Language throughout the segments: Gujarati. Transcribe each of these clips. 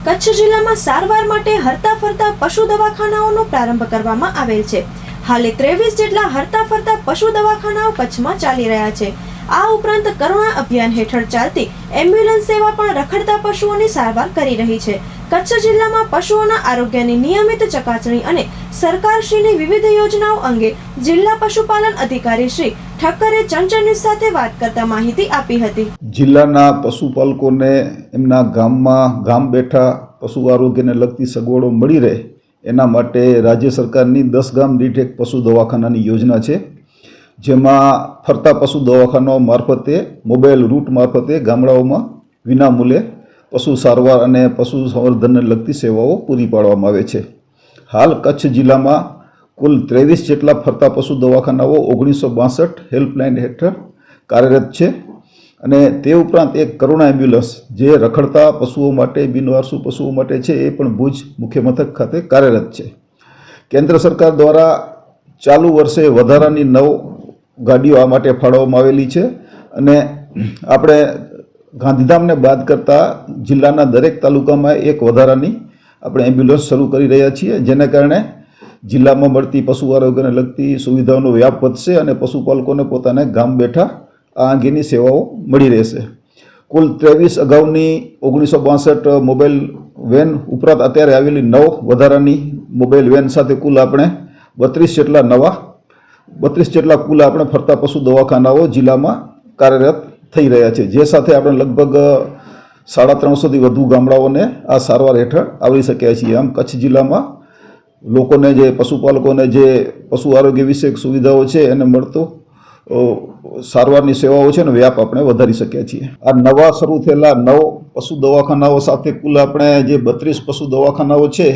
કચ્છ જિલ્લામાં સારવાર માટે હરતા ફરતા પશુ દવાખાનાઓનો પ્રારંભ કરવામાં આવેલ છે. હાલે ત્રેવીસ જેટલા હરતા ફરતા પશુ દવાખાનાઓ કચ્છમાં ચાલી રહ્યા છે. આ ઉપરાંત કરુણા અભિયાન હેઠળ ચાલતી એમ્બ્યુલન્સ સેવા પણ રખડતા પશુઓની સારવાર કરી રહી છે. કચ્છ જિલ્લામાં પશુઓના આરોગ્યની નિયમિત ચકાસણી અને સરકારશ્રીની વિવિધ યોજનાઓ અંગે જિલ્લા પશુપાલન અધિકારી શ્રી ઠક્કરે ચંચળ સાથે વાત કરતા માહિતી આપી હતી. જિલ્લાના પશુપાલકોને એમના ગામમાં ગામ બેઠા પશુ આરોગ્યને લગતી સગવડો મળી રહે એના માટે રાજ્ય સરકારની દસ ગામ દીઠ એક પશુ દવાખાનાની યોજના છે. જેમાં ફરતા પશુ દવાખાનાઓ મારફતે, મોબાઈલ રૂટ મારફતે ગામડાઓમાં વિનામૂલ્યે પશુ સારવાર અને પશુ સંવર્ધનને લગતી સેવાઓ પૂરી પાડવામાં આવે છે. હાલ કચ્છ જિલ્લામાં કુલ ત્રેવીસ જેટલા ફરતા પશુ દવાખાનાઓ ઓગણીસો બાસઠ હેલ્પલાઇન હેઠળ કાર્યરત છે. અને તે ઉપરાંત એક કરુણા એમ્બ્યુલન્સ જે રખડતા પશુઓ માટે, બિનવારસુ પશુઓ માટે છે, એ પણ ભુજ મુખ્ય મથક ખાતે કાર્યરત છે. કેન્દ્ર સરકાર દ્વારા ચાલુ વર્ષે વધારાની નવ ગાડીઓ આ માટે ફાળવવામાં આવેલી છે અને આપણે ગાંધીધામને બાદ કરતાં જિલ્લાના દરેક તાલુકામાં એક વધારાની આપણે એમ્બ્યુલન્સ શરૂ કરી રહ્યા છીએ, જેને કારણે જિલ્લામાં મળતી પશુ આરોગ્યને લગતી સુવિધાઓનો વ્યાપ વધશે અને પશુપાલકોને પોતાને ગામ બેઠા આ અંગેની સેવાઓ મળી રહેશે. કુલ ત્રેવીસ અગાઉની ઓગણીસો બાસઠ મોબાઈલ વેન ઉપરાંત અત્યારે આવેલી નવ વધારાની મોબાઈલ વેન સાથે કુલ આપણે બત્રીસ જેટલા નવા, બત્રીસ જેટલા કુલ આપણે ફરતા પશુ દવાખાનાઓ જિલ્લામાં કાર્યરત થઈ રહ્યા છે. જે સાથે આપણે લગભગ સાડા ત્રણસોથી વધુ ગામડાઓને આ સારવાર હેઠળ આવરી શક્યા છીએ. આમ કચ્છ જિલ્લામાં લોકોને જે, પશુપાલકોને જે પશુ આરોગ્ય વિષયક સુવિધાઓ છે એને મળતો સારવારની સેવાઓ છે ને વ્યાપ આપણે વધારી શકીએ છીએ. આ નવા શરૂ થયેલા નવ પશુ દવાખાનાઓ સાથે કુલ આપણે જે બત્રીસ પશુ દવાખાનાઓ છે,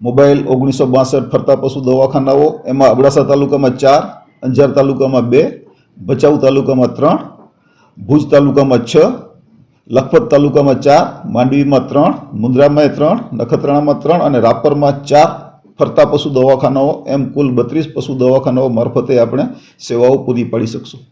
મોબાઈલ ઓગણીસો બાસઠ ફરતા પશુ દવાખાનાઓ, એમાં અબડાસા તાલુકામાં ચાર, અંજાર તાલુકામાં બે, ભચાઉ તાલુકામાં ત્રણ, ભુજ તાલુકામાં છ, લખપત તાલુકામાં ચાર, માંડવીમાં ત્રણ મુન્દ્રામાં ત્રણ, નખત્રાણામાં ત્રણ અને રાપરમાં ચાર ફરતા પશુ દવાખાનાઓ એમ કુલ બત્રીસ પશુ દવાખાનાઓ મારફતે આપણે સેવાઓ પૂરી પાડી શકશું.